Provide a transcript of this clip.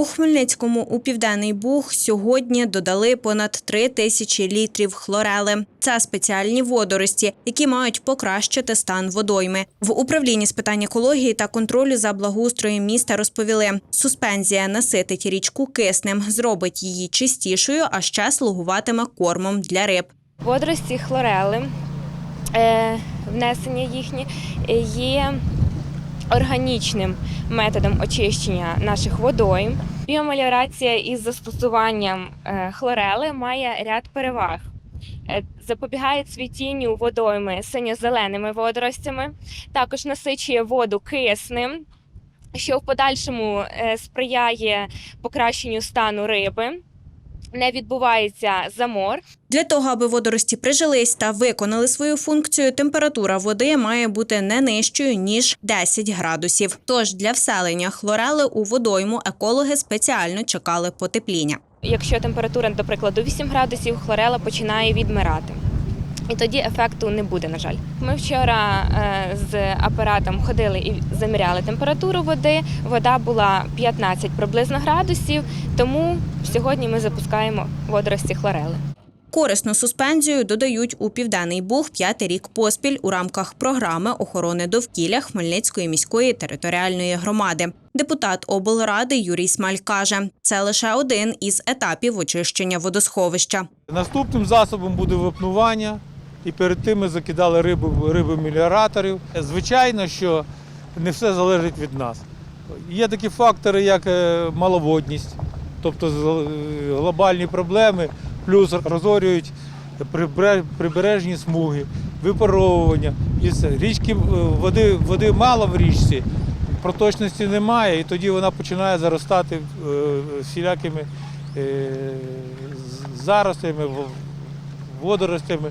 У Хмельницькому у Південний Буг сьогодні додали понад три тисячі літрів хлорели. Це спеціальні водорості, які мають покращити стан водойми. В управлінні з питань екології та контролю за благоустроєм міста розповіли, суспензія наситить річку киснем, зробить її чистішою, а ще слугуватиме кормом для риб. Водорості хлорели, е, внесення їхні є органічним методом очищення наших водойм. Біомеліорація із застосуванням е, хлорели має ряд переваг. Е, Запобігає цвітінню водойми синьо-зеленими водоростями, також насичує воду киснем, що в подальшому е, сприяє покращенню стану риби. Не відбувається замор, Для того, аби водорості прижились та виконали свою функцію, температура води має бути не нижчою ніж 10 градусів. Тож для вселення хлорели у водойму екологи спеціально чекали потепління. Якщо температура, до прикладу, 8 градусів, хлорела починає відмирати. І тоді ефекту не буде, на жаль. Ми вчора е, з апаратом ходили і заміряли температуру води. Вода була 15 приблизно градусів, тому сьогодні ми запускаємо водорості хлорели. Корисну суспензію додають у південний Буг п'ятий рік поспіль у рамках програми охорони довкілля Хмельницької міської територіальної громади. Депутат облради Юрій Смаль каже, це лише один із етапів очищення водосховища. Наступним засобом буде випнування, і перед тим ми закидали рибу, риби меліораторів. Звичайно, що не все залежить від нас. Є такі фактори, як е, маловодність, тобто е, глобальні проблеми, плюс розорюють прибережні смуги, випаровування. Річки е, води, води мало в річці, проточності немає, і тоді вона починає заростати всілякими заростями, водоростями.